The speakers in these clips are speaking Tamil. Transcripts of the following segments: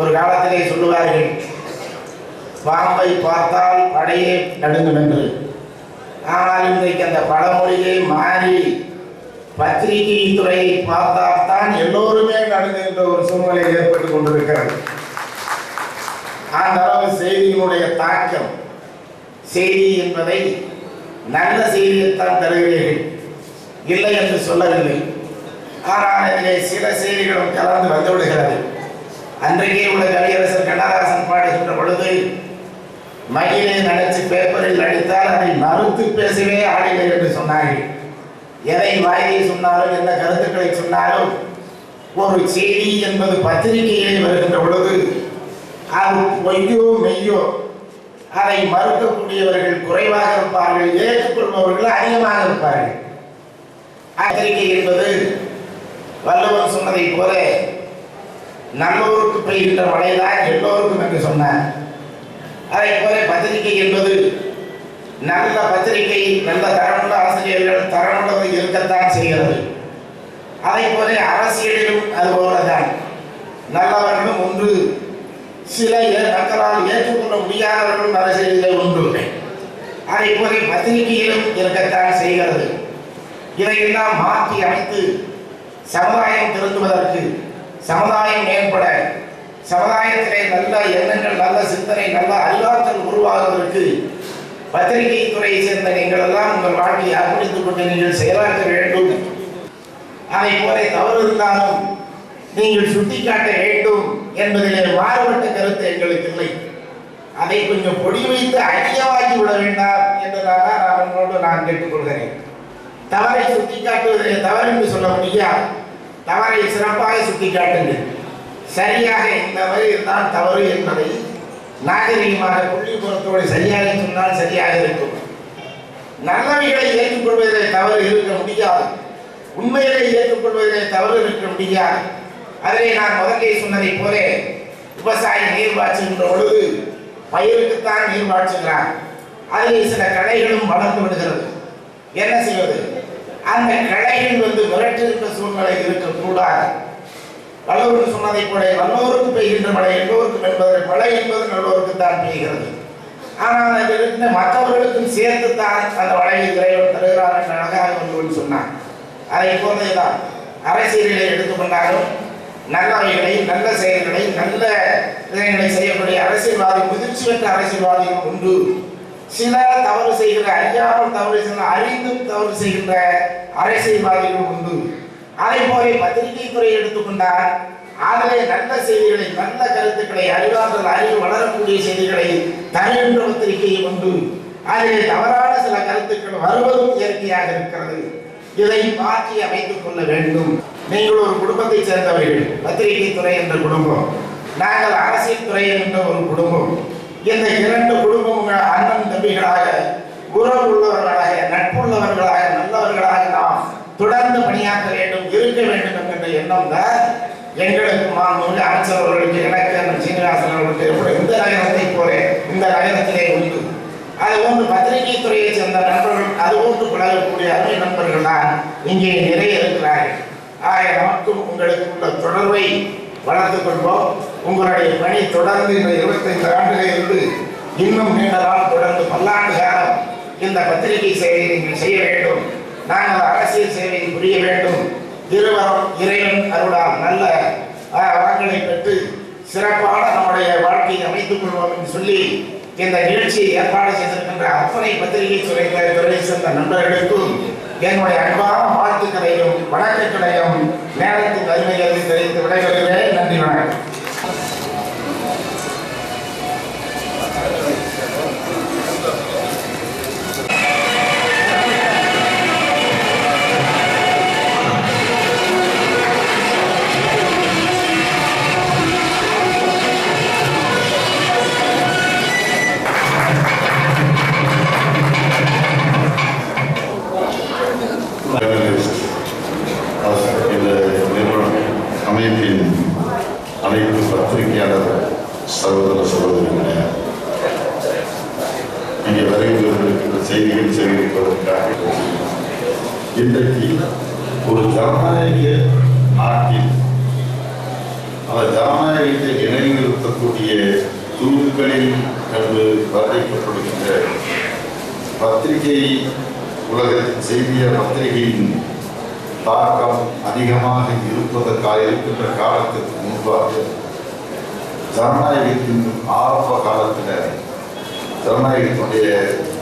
ஒரு காலத்திலே சொல்லுவார்கள் பாம்பை பார்த்தால் படையே நடுங்கும் என்று ஆனால் இன்றைக்கு அந்த பழமொழியை மாறி பத்திரிகை துறையை பார்த்தால் தான் எல்லோருமே நடுங்குகின்ற ஒரு சூழ்நிலை ஏற்பட்டு கொண்டிருக்கிறது. அந்த அளவு செய்தியினுடைய தாக்கம் செய்தி என்பதை நல்ல செய்தியைத்தான் தருகிறீர்கள். இல்லை என்று சொல்லவில்லை. ஆனால் இதிலே சில செய்திகளும் கலந்து வந்துவிடுகிறது. அன்றைக்கே உள்ள கவியரசர் பாடி பாடுகின்ற பொழுது மயிலை நடிச்சு பேப்பரில் நடித்தால் அதை மறுத்து பேசவே ஆடினர் என்று சொன்னார்கள். எதை வாயை சொன்னாலும் எந்த கருத்துக்களை சொன்னாலும் ஒரு செய்தி என்பது பத்திரிகையிலே வருகின்ற பொழுது அது பொய்யோ மெய்யோ அதை மறுக்கக்கூடியவர்கள் குறைவாக இருப்பார்கள் ஏற்றுக்கொள்பவர்கள் அதிகமாக இருப்பார்கள். பத்திரிகை என்பது வள்ளுவன் சொன்னதை போல நல்லோருக்கு பெய்கின்ற மழைதான் எல்லோருக்கும் என்று சொன்னார். அதை போல பத்திரிகை என்பது நல்ல பத்திரிகை நல்ல தரமுள்ள ஆசிரியர்கள் தரமுள்ளது இருக்கத்தான் செய்கிறது. அதை போல அரசியலிலும் அது போலதான். நல்லவர்களும் ஒன்று. சில ஏ- மக்களால் ஏற்றுக்கொள்ள முடியாதவர்களும் அரசியலிலே உண்டு அதை போல பத்திரிகையிலும் இருக்கத்தான் செய்கிறது. இதையெல்லாம் மாற்றி அமைத்து சமுதாயம் திருந்துவதற்கு சமுதாயம் மேம்பட சமுதாயத்திலே நல்ல எண்ணங்கள் நல்ல சிந்தனை நல்ல அறிவாற்றல் உருவாகுவதற்கு பத்திரிகை துறையை சேர்ந்த நீங்கள் எல்லாம் உங்கள் வாழ்க்கையை அர்ப்பணித்துக் கொண்டு நீங்கள் செயலாற்ற வேண்டும். அதை போல தவறு இருந்தாலும் நீங்கள் சுட்டிக்காட்ட வேண்டும் என்பதிலே மாறுபட்ட கருத்து எங்களுக்கு இல்லை. அதை கொஞ்சம் பொடி வைத்து அடியவாக்கி விட வேண்டாம் என்பதாக நான் உங்களோடு நான் கேட்டுக்கொள்கிறேன். தவறை சுட்டிக்காட்டுவதிலே தவறு என்று சொல்ல முடியாது. தவறை சிறப்பாக சுட்டிக்காட்டுங்கள் சரியாக இந்த வகையில் தான் தவறு என்பதை நாகரிகமாக புள்ளிப்புறத்தோடு சரியாக சொன்னால் சரியாக இருக்கும். நல்லவைகளை ஏற்றுக்கொள்வதிலே தவறு இருக்க முடியாது. உண்மைகளை ஏற்றுக்கொள்வதிலே தவறு இருக்க முடியாது. அதிலே நான் முதலே சொன்னதைப் போல விவசாயி நீர் பாய்ச்சுகின்ற பொழுது பயிருக்குத்தான் நீர் பாய்ச்சுகிறார். அதிலே சில கடைகளும் வளர்ந்து விடுகிறது. என்ன செய்வது? அந்த கலையில் வந்து மிரட்டுகின்ற சூழ்நிலை இருக்கக்கூடாது. வல்லவர்கள் சொன்னதை போல வல்லோருக்கு பெய்கின்ற மழை எல்லோருக்கும் என்பதை மழை என்பது நல்லோருக்கு தான் பெய்கிறது. ஆனால் அதில் இருக்கின்ற மற்றவர்களுக்கும் சேர்த்துத்தான் அந்த மழையை இறைவன் தருகிறார் என்று அழகாக வள்ளுவன் சொன்னான். அதை போன்றதுதான் அரசியலில் எடுத்துக்கொண்டாலும் நல்லவைகளை நல்ல செயல்களை நல்ல விஷயங்களை செய்யக்கூடிய அரசியல்வாதி முதிர்ச்சி பெற்ற அரசியல்வாதிகள் உண்டு. சில தவறு செய்கிற அறியாமல் தவறு செய்கிற அறிந்தும் தவறு செய்கின்ற அரசியல்வாதிகளும் உண்டு. அதை போல பத்திரிகை துறை எடுத்துக்கொண்டால் அதிலே நல்ல செய்திகளை நல்ல கருத்துக்களை அறிவாற்றல் அறிவு வளரக்கூடிய செய்திகளை தருகின்ற பத்திரிகையும் உண்டு. அதிலே தவறான சில கருத்துக்கள் வருவதும் இயற்கையாக இருக்கிறது. இதை மாற்றி அமைத்துக் கொள்ள வேண்டும். நீங்கள் ஒரு குடும்பத்தை சேர்ந்தவர்கள் பத்திரிகை துறை என்ற குடும்பம். நாங்கள் அரசியல் துறை என்ற ஒரு குடும்பம். இந்த இரண்டு குடும்பங்கள் அண்ணன் தம்பிகளாக உறவு உள்ளவர்களாக நட்புள்ளவர்களாக நல்லவர்களாக நாம் தொடர்ந்து பணியாற்ற வேண்டும் இருக்க வேண்டும் என்கின்ற எண்ணம் தான் எங்களுக்கு மாண்புமிகு அமைச்சர் அவர்களுக்கு எனக்கு சீனிவாசன் அவர்களுக்கு எப்படி இந்த நகரத்தை போல இந்த நகரத்திலே உண்டு. அது போன்று பத்திரிகை துறையை சேர்ந்த நண்பர்கள் அது போன்று பழகக்கூடிய அருமை நண்பர்கள் தான் இங்கே நிறைய இருக்கிறார்கள். ஆக நமக்கும் உங்களுக்கு உள்ள தொடர்பை வளர்த்துக் கொள்வோம். உங்களுடைய பணி தொடர்ந்து இந்த இருபத்தைந்து ஆண்டுகளிலிருந்து இன்னும் நீண்ட நாள் தொடர்ந்து பல்லாண்டு காலம் இந்த பத்திரிகை சேவையை நீங்கள் செய்ய வேண்டும். நாங்கள் அரசியல் சேவையை புரிய வேண்டும். திருவரம் இறைவன் அருளால் நல்ல ஆஹ், வரங்களை பெற்று சிறப்பான நம்முடைய வாழ்க்கையை அமைத்துக் கொள்வோம் என்று சொல்லி இந்த நிகழ்ச்சியை ஏற்பாடு செய்திருக்கின்ற அத்தனை பத்திரிகை துறை துறை சேர்ந்த நண்பர்களுக்கும் என்னுடைய அன்பான வாழ்த்துக்களையும் வணக்கங்களையும் நேரத்தின் அருமையை தெரிவித்து விடைபெறுகிறேன். நன்றி வணக்கம். அதிகமாக இருப்பதற்காக இருக்கின்ற காலத்திற்கு முன்பாக ஜனநாயகத்தின் ஆரம்ப காலத்தில் ஜனநாயகத்தினுடைய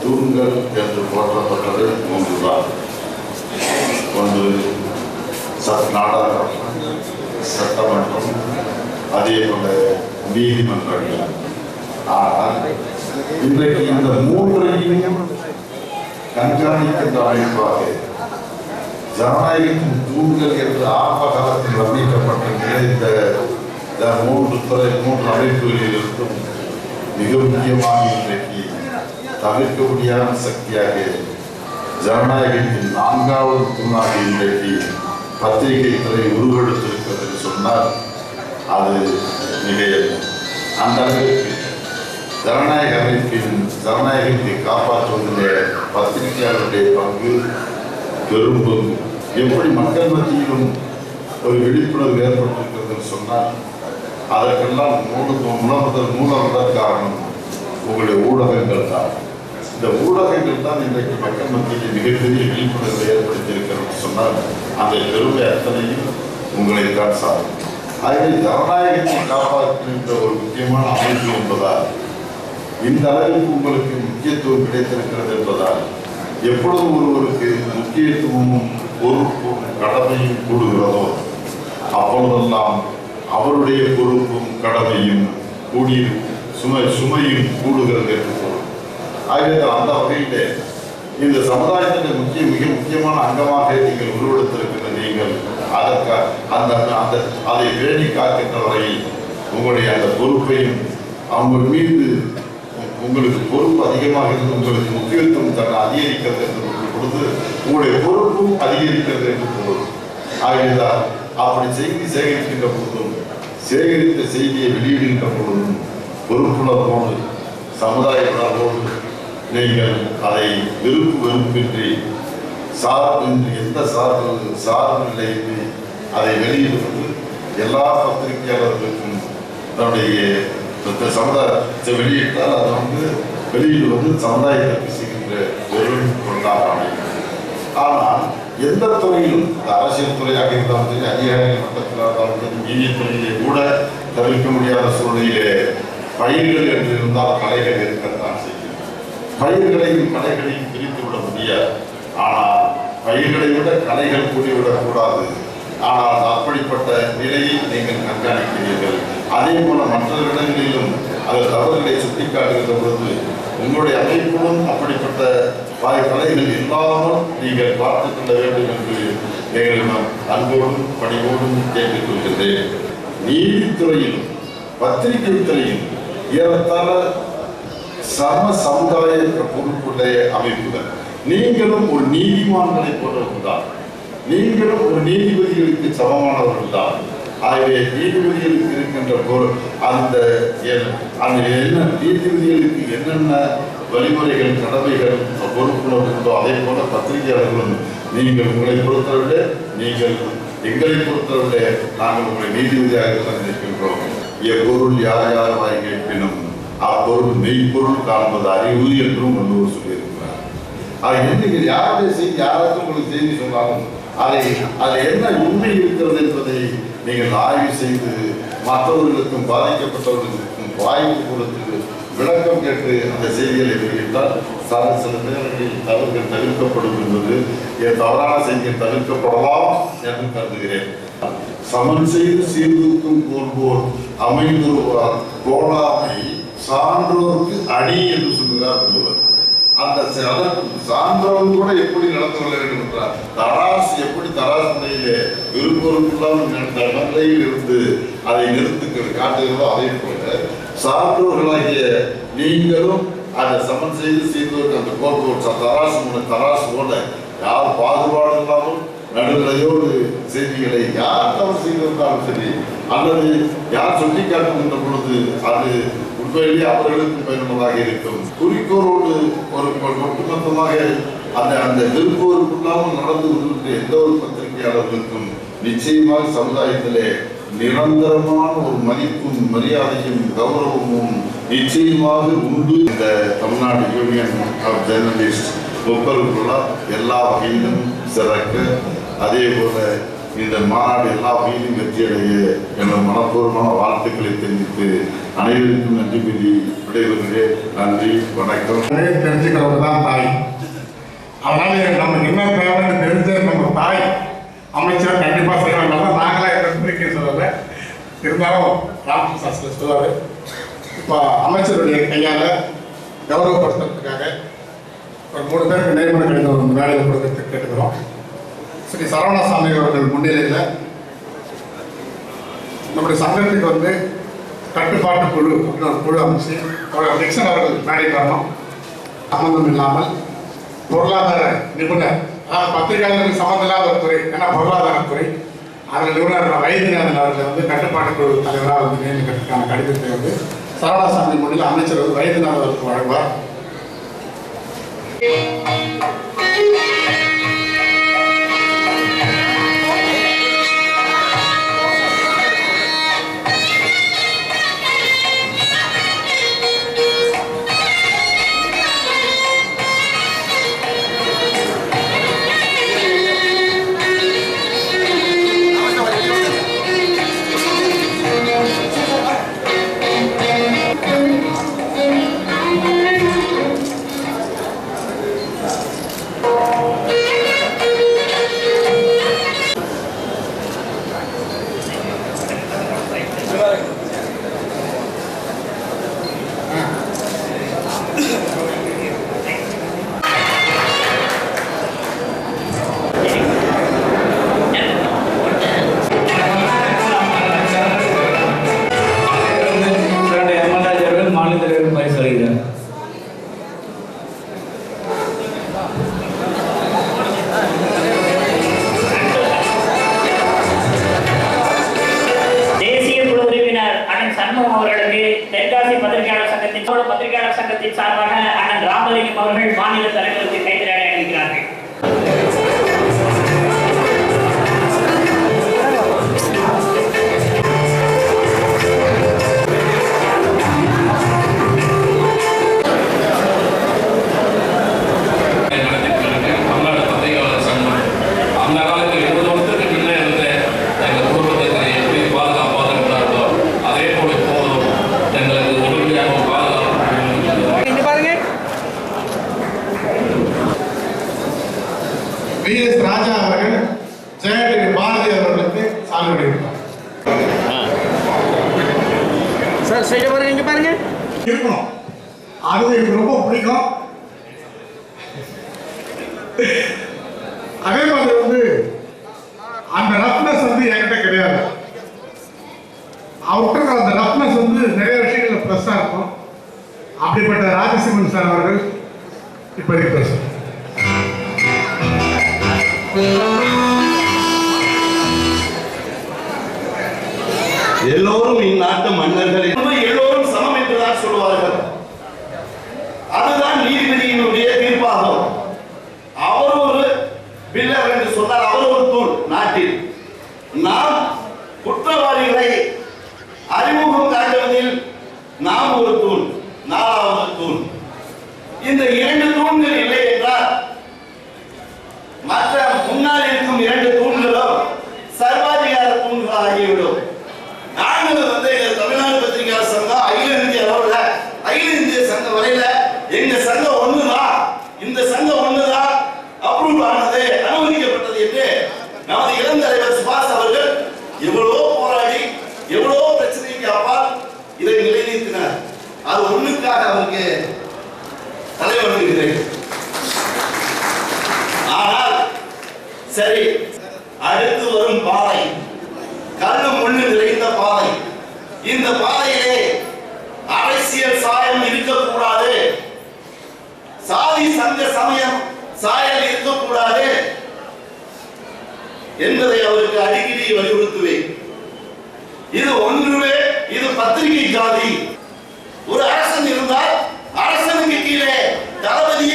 தூண்கள் என்று போற்றப்பட்டது மூன்றுதான் ஒன்று சத் நாடாளுமன்றம் சட்டமன்றம் அதே போல நீதிமன்றங்கள். ஆனால் இன்றைக்கு இந்த மூன்றையும் கண்காணிக்கின்ற அமைப்பாக ஜனநாயகத்தின் தூண்கள் என்று ஆரம்ப காலத்தில் வர்ணிக்கப்பட்ட நிறைந்த இந்த மூன்று துறை மூன்று அமைப்புகளில் இருந்தும் மிக முக்கியமாக இன்றைக்கு தவிர்க்க முடியாத சக்தியாக ஜனநாயகத்தின் நான்காவது தூணாக இன்றைக்கு பத்திரிகை துறை உருவெடுத்திருக்கிறது என்று சொன்னால் அது மிகையல்ல. அந்த அளவிற்கு ஜனநாயக அமைப்பின் ஜனநாயகத்தை காப்பாற்றுவதிலே பத்திரிகையாளருடைய பங்கு பெரும் பங்கு. எப்படி மக்கள் மத்தியிலும் ஒரு விழிப்புணர்வு ஏற்பட்டிருக்கிறது சொன்னால் அதற்கெல்லாம் மூல மூலமுதல் மூலம்தான் காரணம் உங்களுடைய ஊடகங்கள் தான். இந்த ஊடகங்கள் தான் இன்றைக்கு மக்கள் மத்தியில் மிகப்பெரிய விழிப்புணர்வை ஏற்படுத்தியிருக்கிறோம் சொன்னால் அந்த பெருமை அத்தனையும் உங்களை தான் சாரும். ஆகவே ஜனநாயகத்தை காப்பாற்றுகின்ற ஒரு முக்கியமான அமைப்பு என்பதால் இந்த அளவிற்கு உங்களுக்கு முக்கியத்துவம் கிடைத்திருக்கிறது என்பதால் எப்பொழுதும் ஒருவருக்கு முக்கியத்துவமும் பொறுப்பும் கடமையும் கூடுகிறதோ அப்பொழுதெல்லாம் அவருடைய பொறுப்பும் கடமையும் கூடி சுமை சுமையும் கூடுகிறது என்று பொருள். ஆகவே அந்த வகையிலே இந்த சமுதாயத்தின் முக்கிய மிக முக்கியமான அங்கமாக நீங்கள் உருவெடுத்திருக்கிற நீங்கள் அதற்கு அந்த அந்த அதை பேணி காக்கின்ற வரையில் உங்களுடைய அந்த பொறுப்பையும் அவங்க மீது உங்களுக்கு பொறுப்பு அதிகமாக இருந்து உங்களுக்கு முக்கியத்துவம் தர அதிகரிக்கிறது என்று பொழுது உங்களுடைய பொறுப்பும் அதிகரிக்கிறது என்று பொருள் ஆகியதால் அப்படி செய்தி சேகரிக்கின்ற பொழுதும் சேகரித்த செய்தியை வெளியிடுகின்ற பொழுதும் பொறுப்புணர்வோடு சமுதாய உணர்வோடு நீங்கள் அதை விருப்பு வெறுப்பின்றி சார்பின்றி எந்த சார்பு சார்பு நிலையின்றி அதை வெளியிடுவது எல்லா பத்திரிகையாளர்களுக்கும் தன்னுடைய சமுதாயத்தை வெளியிட்டால் அதை வந்து வெளியிடுவது சமுதாயத்திற்கு செய்கின்ற ஆனால் எந்த துறையிலும் அரசியல் துறையாக இருந்தாலும் சரி அதிகாரிகள் மட்டத்தில் இருந்தாலும் சரி நீதித்துறையிலே கூட தவிர்க்க முடியாத சூழ்நிலையிலே பயிர்கள் என்று இருந்தால் கலைகள் இருக்கத்தான் செய்யும். பயிர்களையும் கலைகளையும் பிரித்து விட முடியாது. ஆனால் பயிர்களை விட கலைகள் கூடிவிடக்கூடாது ஆனால் அப்படிப்பட்ட நிலையை நீங்கள் கண்காணிக்கிறீர்கள். அதே போல மற்ற இடங்களிலும் அது தவறுகளை சுட்டிக்காட்டுகின்ற பொழுது உங்களுடைய அமைப்பிலும் அப்படிப்பட்ட வாய்ப்புகளை கலைகள் இல்லாமல் நீங்கள் பார்த்துக் கொள்ள வேண்டும் என்று நீங்கள் நான் அன்போடும் பணிவோடும் கேட்டுக்கொள்கிறேன் நீதித்துறையிலும் பத்திரிகை துறையும் ஏறத்தாழ சம சமுதாய பொறுப்புடைய அமைப்புகள். நீங்களும் ஒரு நீதிமான்களை போன்றவர்கள் தான் நீங்களும் ஒரு நீதிபதிகளுக்கு சமமானவர்கள் தான் ஆகவே நீதிபதிகளுக்கு இருக்கின்ற பொருள் அந்த அந்த என்ன நீதிபதிகளுக்கு என்னென்ன வழிமுறைகள் கடமைகள் பொறுப்புணர்வு உண்டோ அதே போல பத்திரிகையாளர்களும் நீங்கள் உங்களை பொறுத்தவரை நீங்கள் எங்களை பொறுத்தவரை நாங்கள் உங்களை நீதிபதியாக தந்திருக்கின்றோம் எப்பொருள் யார் யார் வாய் கேட்பினும் அப்பொருள் மெய்ப்பொருள் காண்பது அறிவு என்றும் வள்ளுவர் சொல்லியிருக்கிறார். அது நீங்கள் யாருடைய செய்தி யாராவது உங்களுக்கு செய்தி சொன்னாலும் அதை அதில் என்ன உண்மை இருக்கிறது என்பதை நீங்கள் ஆய்வு செய்து மற்றவர்களுக்கும் பாதிக்கப்பட்டவர்களுக்கும் வாய்ப்பு கொடுத்து விளக்கம் கேட்டு அந்த செய்திகளை வெளியிட்டால் சில சில நேரங்களில் தவறுகள் தவிர்க்கப்படும் என்பது என் தவறான செய்திகள் தவிர்க்கப்படலாம் என்று கருதுகிறேன். சமன் செய்து சீர்தூக்கும் போல்போல் அமைந்துருவார். கோலாமை சான்றோருக்கு அடி என்று சொல்கிறார் என்பவர். அந்த சான்றவன் கூட எப்படி நடந்து கொள்ள வேண்டும் என்றார் தராசு எப்படி தராசு முறையிலே விருப்பொருட்களால் நிலையில் இருந்து அதை நிறுத்துக்கிறது காட்டுகிறதோ அதே போல சான்றோர்களாகிய நீங்களும் அதை சமன் செய்து செய்தவர்கள் அந்த கோர்ப்பு தராசு முன்ன தராசு போல யார் பாகுபாடு இல்லாமல் நடுநிலையோடு செய்திகளை யார் தவறு செய்திருந்தாலும் சரி அல்லது யார் சுட்டிக்காட்டுகின்ற பொழுது அது உண்மையிலேயே அவர்களுக்கும் பயனுள்ளதாக இருக்கும். குறிக்கோளோடு ஒரு ஒட்டுமொத்தமாக அந்த அந்த விருப்பவருக்குள்ளாமல் நடந்து கொண்டிருக்கிற எந்த ஒரு பத்திரிகையாளர்களுக்கும் நிச்சயமாக சமுதாயத்திலே நிரந்தரமான ஒரு மதிப்பும் மரியாதையும் கௌரவமும் நிச்சயமாக உண்டு. இந்த தமிழ்நாடு யூனியன் ஆஃப் ஜேர்னலிஸ்ட் முப்பருக்குள்ள எல்லா வகையிலும் சிறக்க. அதே போல இந்த மாநாடு எல்லா வகையிலும் வெற்றியடைய எனது மனப்பூர்வமான வாழ்த்துக்களை தெரிவித்து அனைவருக்கும் நன்றி கூறி விடைபெறுகிறேன். நன்றி வணக்கம். தெரிஞ்சுக்கிறவங்க தான் தாய். அதனால நம்ம என்ன தேவைன்னு தெரிஞ்ச நம்ம தாய் அமைச்சர் கண்டிப்பாக செய்வாங்க. தான் நாங்களாக எந்த சொல்லலை. இருந்தாலும் ராமகிருஷ்ண சாஸ்திரி சொல்லுவார் இப்போ அமைச்சருடைய கையால் கௌரவப்படுத்துறதுக்காக ஒரு மூணு பேருக்கு நியமன கடிதம் ஒரு வேலையில் கொடுக்கறதுக்கு கேட்டுக்கிறோம். ஸ்ரீ சரவணசாமி அவர்கள் முன்னிலையில் நம்முடைய சங்கத்துக்கு வந்து கட்டுப்பாட்டு குழு அப்படின்னு ஒரு குழு அமைச்சு அவர்கள் நிக்சன் அவர்கள் மேடை காரணம் சம்மந்தம் இல்லாமல் பொருளாதார நிபுணர் அதாவது பத்திரிகையாளர்களுக்கு சம்மந்தம் இல்லாத ஒரு துறை ஏன்னா பொருளாதாரத்துறை அதில் நிபுணர் வைத்தியநாதன் அவர்களை வந்து கட்டுப்பாட்டு குழு தலைவராக வந்து நியமிக்கிறதுக்கான கடிதத்தை வந்து சரவணசாமி முன்னில் அமைச்சர் வந்து வைத்தியநாதன் அவருக்கு வழங்குவார். இரண்டு எல்லோரும் இந்நாட்டு மன்னர்கள் எல்லோரும் சமம் என்றுதான் சொல்லுவார்கள் அதுதான் நீதிபதியினுடைய தீர்ப்பாகும் அவர் ஒரு பில்லர் என்று சொன்னால் அவர் ஒரு தூண் நாட்டில் நாம் குற்றவாளிகளை அறிமுகம் காட்டுவதில் நாம் ஒரு தூண் நாலாவது தூண் இந்த இரண்டு தூண்கள் இல்லை என்றால் மற்ற முன்னால் இருக்கும் இரண்டு தூண்களும் சர்வாதிகார தூண்கள் ஆகிவிடும் நாங்கள் வந்து எங்க தமிழ்நாடு பத்திரிகையாளர் சங்கம் அகில இந்திய அளவுல அகில இந்திய சங்கம் வரையில எங்க சங்கம் ஒண்ணுதான் இந்த சங்கம் ஒண்ணுதான் அப்ரூவ் ஆனது அனுமதிக்கப்பட்டது என்று நமது இளந்தலைவர் சுபாஷ் அவர்கள் எவ்வளவோ போராடி எவ்வளவோ பிரச்சனைக்கு அப்பால் இதை நிலைநிறுத்தினார் அது ஒண்ணுக்காக அவருக்கு தலை வணங்குகிறேன் ஆனால் சரி அடுத்து வரும் பாதை கல்லு முள்ளு நிறைந்த பாதை இந்த பாதையிலே அரசியல் சாயம் இருக்கக்கூடாது சாதி சங்க சமயம் சாயல் இருக்கக்கூடாது என்பதை அவருக்கு அடிக்கடி வலியுறுத்துவேன் இது ஒன்றுமே இது பத்திரிகை ஜாதி ஒரு அரசன் இருந்தால் அரசனுக்கு கீழே தளபதி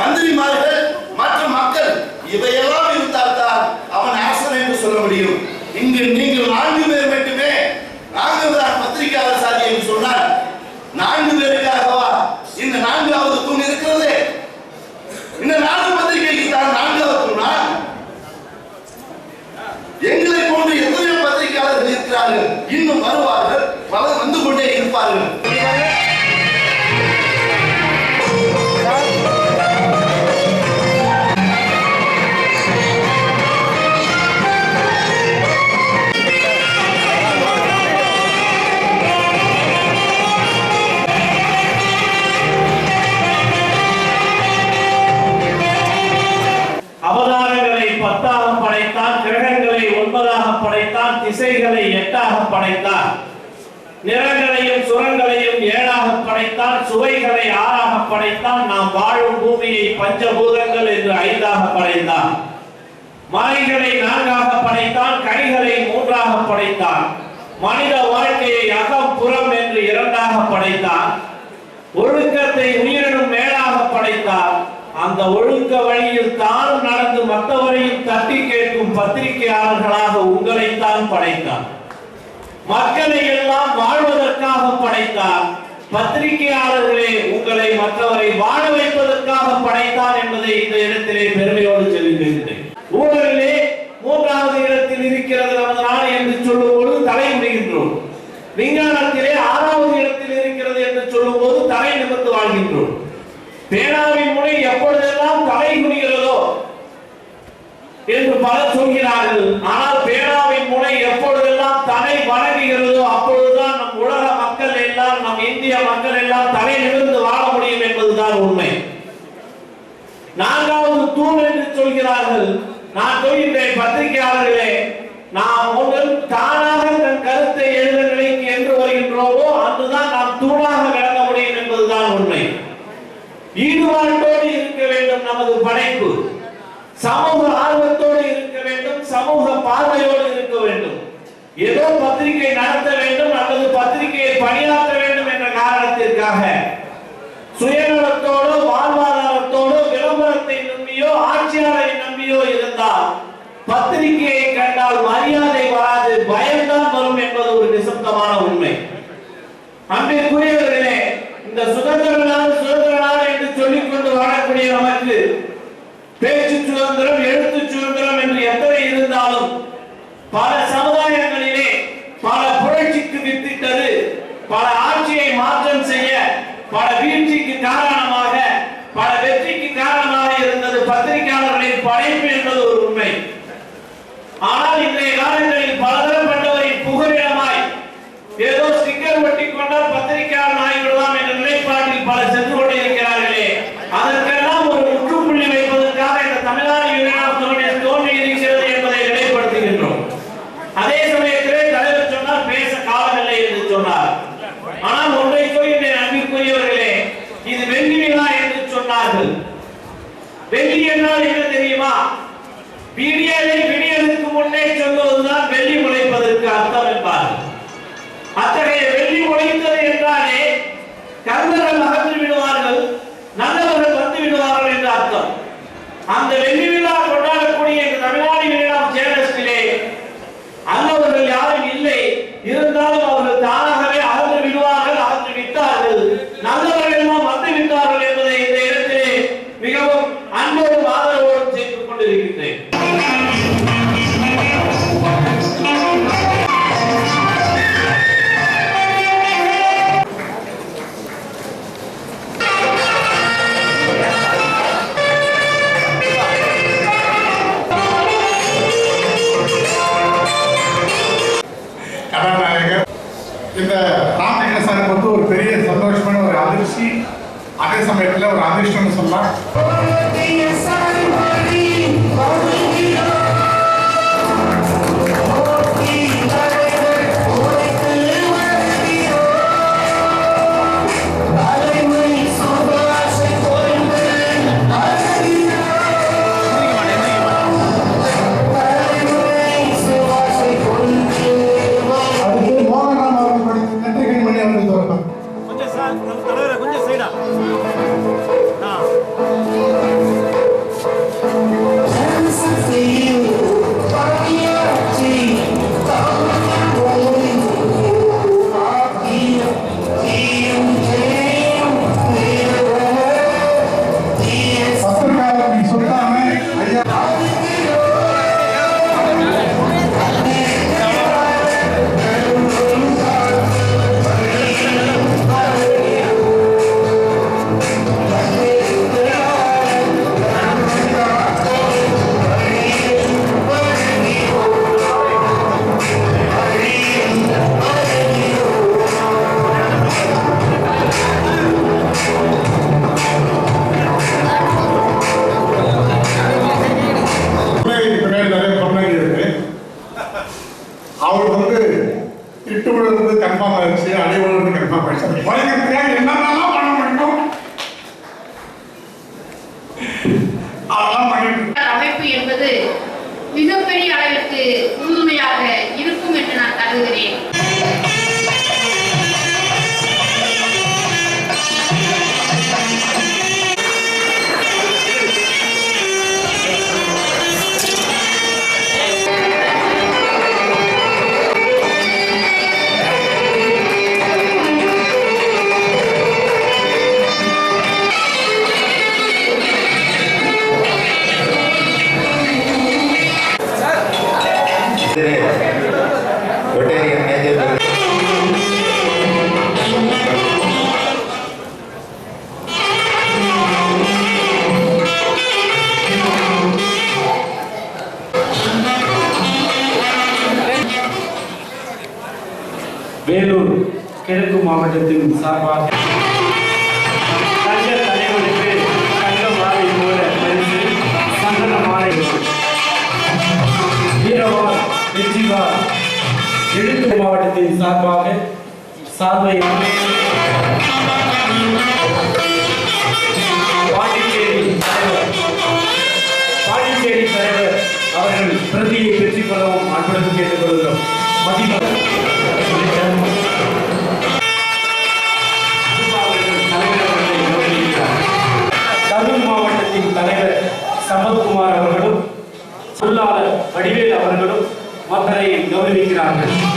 மந்திரிமார்கள் மற்றும் மக்கள் இவையெல்லாம் இருந்தால்தான் அவன் அரசன் என்று சொல்ல முடியும். இங்கு நீங்கள் படைத்தான் திசைகளை எட்டாக படைத்தான் நிறங்களையும் சுரங்களையும் ஏழாக படைத்தான் சுவைகளை ஆறாக படைத்தான் நாம் வாழும் பூமியை பஞ்சபூதங்கள் என்று ஐந்தாக படைத்தான் மலைகளை நான்காக படைத்தான் கனிகளை மூன்றாக படைத்தான் மனித வாழ்க்கையை அகம் புறம் என்று இரண்டாக படைத்தான் ஒழுக்கத்தை உயிரினும் மேலாக படைத்தார். அந்த ஒழுக்க வழியில் தானும் நடந்து மற்றவரையும் தட்டி கேட்கும் பத்திரிகையாளர்களாக உங்களைத்தான் படைத்தார். மக்களை எல்லாம் வாழ்வதற்காக படைத்தார். பத்திரிகையாளர்களே உங்களை மற்றவரை வாழ வைப்பதற்காக படைத்தார் என்பதை இந்த இடத்திலே பெருமையோடு சொல்லியிருக்கிறேன் ஊழலிலே மூன்றாவது இடத்தில் இருக்கிறது நமது நாடு என்று சொல்லும் பொழுது தலை முடிகின்றோம் விஞ்ஞானத்திலே ஆறாவது இடத்தில் இருக்கிறது என்று சொல்லும் போது தலை நிமிர்ந்து வாழ்கின்றோம். பேனாவின் முனை எப்பொழுதெல்லாம் தலை குனிகிறதோ என்று பலர் சொல்கிறார்கள். ஆனால் பேனாவின் முனை எப்பொழுதெல்லாம் தலை வணங்குகிறதோ அப்பொழுதுதான் நம் உலக மக்கள் எல்லாம் நம் இந்திய மக்கள் எல்லாம் தலை நிமிர்ந்து வாழ முடியும் என்பதுதான் உண்மை. நான்காவது தூண் என்று சொல்கிறார்கள். நான் சொல்கின்றேன் பத்திரிகையாளர்களே நான் ஒன்றும் தானா கருத்தை எழுத நிலைக்கு என்று வருகின்றோமோ அன்றுதான் நாம் தூணாக விளங்க முடியும் என்பதுதான் உண்மை ஈடுபாட்டோடு இருக்க வேண்டும் நமது படைப்பு. சமூக ஆர்வத்தோடு இருக்க வேண்டும் சமூக பார்வையோடு இருக்க வேண்டும். ஏதோ பத்திரிகை நடத்த வேண்டும் அல்லது பத்திரிகையை பணியாற்ற வேண்டும் என்ற காரணத்திற்காக. சுயநலத்தோடு வாழ்வாதாரத்தோடு விளம்பரத்தை நம்பியோ ஆட்சியாளரை நம்பியோ இருந்தால் பத்திரிகையை கண்டால் மரியாதை வராது பயம்தான் வரும் என்பது ஒரு நிசப்தமான உண்மை. அன்பிற்குரியவர்களே இந்த சுதந்திர வாழக்கூடிய நமக்கு பேச்சு சுதந்திரம் எழுத்து சுதந்திரம் என்று எத்தனை இருந்தாலும் பல சமுதாயங்களிலே பல புரட்சிக்கு வித்திட்டது பல ஆட்சியை மாற்றம் செய்ய பல வீழ்ச்சிக்கு காரணம் ஒரு அதிர்ச்சி அதே சமயத்தில் ஒரு மிகப்பெரிய அளவிற்கு முழுமையாக இருக்கும் என்று நான் கருதுகிறேன். மாவட்டத்தின் சார்பாக சங்க தலைவருக்கு சங்க மாலை போல பரிசு சந்தன மாலை வீரவார் வெற்றிவார் எழுத்து மாவட்டத்தின் சார்பாக சார்பை பாண்டிச்சேரி தலைவர் பாண்டிச்சேரி தலைவர் அவர்கள் பிரதியை பெற்றுக் கொள்ளவும் அன்புடன் கேட்டுக்கொள்கிறோம். மதிப்பு London.